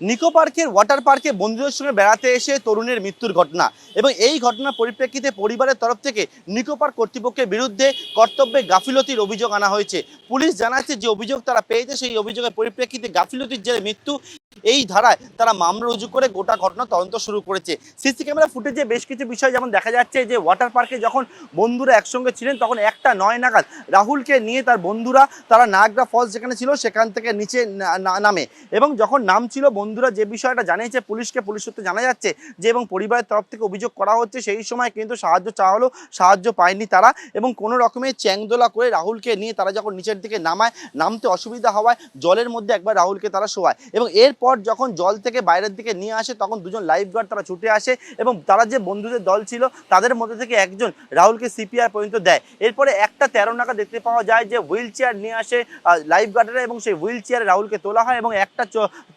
নিকো পার্কের, ওয়াটার পার্কে বন্ধুদের সঙ্গে বেড়াতে এসে তরুণের মৃত্যুর ঘটনা এবং এই ঘটনার পরিপ্রেক্ষিতে পরিবারের তরফ থেকে নিকো পার্ক কর্তৃপক্ষের বিরুদ্ধে কর্তব্যে গাফিলতির অভিযোগ আনা হয়েছে। পুলিশ জানাচ্ছে যে অভিযোগ তারা পেয়েছে, সেই অভিযোগের পরিপ্রেক্ষিতে গাফিলতির যে মৃত্যু, এই ধারায় তারা মামলা রুজু করে গোটা ঘটনা তদন্ত শুরু করেছে। সিসি ক্যামেরা ফুটেজে বেশ কিছু বিষয় যেমন দেখা যাচ্ছে যে ওয়াটার পার্কে যখন বন্ধুরা একসঙ্গে ছিলেন, তখন একটা নয় নাগাদ রাহুলকে নিয়ে তার বন্ধুরা, তারা নাগরা ফলস যেখানে ছিল, সেখান থেকে নিচে নামে। এবং যখন নাম ছিল বন্ধুরা যে বিষয়টা জানিয়েছে পুলিশকে, পুলিশ সূত্রে জানা যাচ্ছে যে এবং পরিবারের তরফ থেকে অভিযোগ করা হচ্ছে, সেই সময় কিন্তু সাহায্য চাওয়া হলো, সাহায্য পায়নি তারা এবং কোনো রকমের চ্যাংদোলা করে রাহুলকে নিয়ে তারা যখন নিচের দিকে নামায়, নামতে অসুবিধা হওয়ায় জলের মধ্যে একবার রাহুলকে তারা শোয়ায় এবং এরপর যখন জল থেকে বাইরের দিকে নিয়ে আসে তখন দুজন লাইফ গার্ড তারা ছুটে আসে এবং তারা যে বন্ধুদের দল ছিল তাদের মধ্যে থেকে একজন রাহুলকে সিপিআর পর্যন্ত দেয়। এরপরে একটা তেরো নাকা দেখতে পাওয়া যায় যে হুইল চেয়ার নিয়ে আসে লাইফ গার্ডেরা এবং সেই হুইল চেয়ারে রাহুলকে তোলা হয় এবং একটা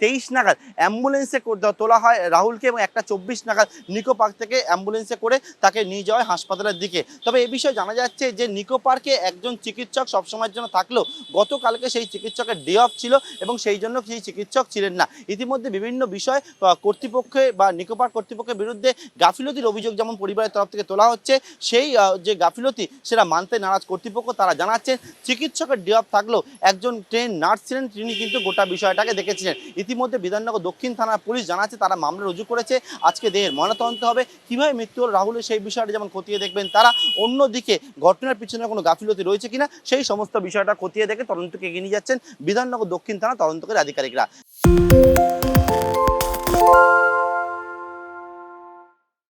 তেইশ নাগাদ অ্যাম্বুলেন্সে তোলা হয় রাহুলকে এবং একটা চব্বিশ নাগাদ নিকো পার্ক থেকে অ্যাম্বুলেন্সে করে তাকে নিয়ে যাওয়া হয় হাসপাতালের দিকে। তবে এ বিষয়ে জানা যাচ্ছে যে নিকো পার্কে একজন চিকিৎসক সবসময়ের জন্য থাকলেও গতকালকে সেই চিকিৎসকের ডে অফ ছিল এবং সেই জন্য সেই চিকিৎসক ছিলেন না। ইতিমধ্যে বিভিন্ন বিষয় কর্তৃপক্ষে বা নিকো পার্ক কর্তৃপক্ষের বিরুদ্ধে গাফিলতির অভিযোগ যেমন পরিবারের তরফ থেকে তোলা হচ্ছে, সেই যে গাফিলতি সেটা মানতে নারাজ কর্তৃপক্ষ তারা জানাচ্ছেন। চিকিৎসকের ডে অফ থাকলেও একজন ট্রেন নার্স ছিলেন, তিনি কিন্তু গোটা বিষয়টাকে দেখেছিলেন। ইতিমধ্যে বিধাননগর দক্ষিণ থানার পুলিশ জানাচ্ছে, তারা মামলা রুজু করেছে। আজকে দেহের ময়নাতদন্ত হবে। কীভাবে মৃত্যু হল? রাহুলের সেই বিষয়টা যেমন খতিয়ে দেখবেন, তারা অন্যদিকে ঘটনার পিছনে কোনো গাফিলতি রয়েছে কিনা, সেই সমস্ত বিষয়টা খতিয়ে দেখে তদন্তকে এগিয়ে নিয়ে যাচ্ছেন বিধাননগর দক্ষিণ থানা তদন্তকারী আধিকারিকরা।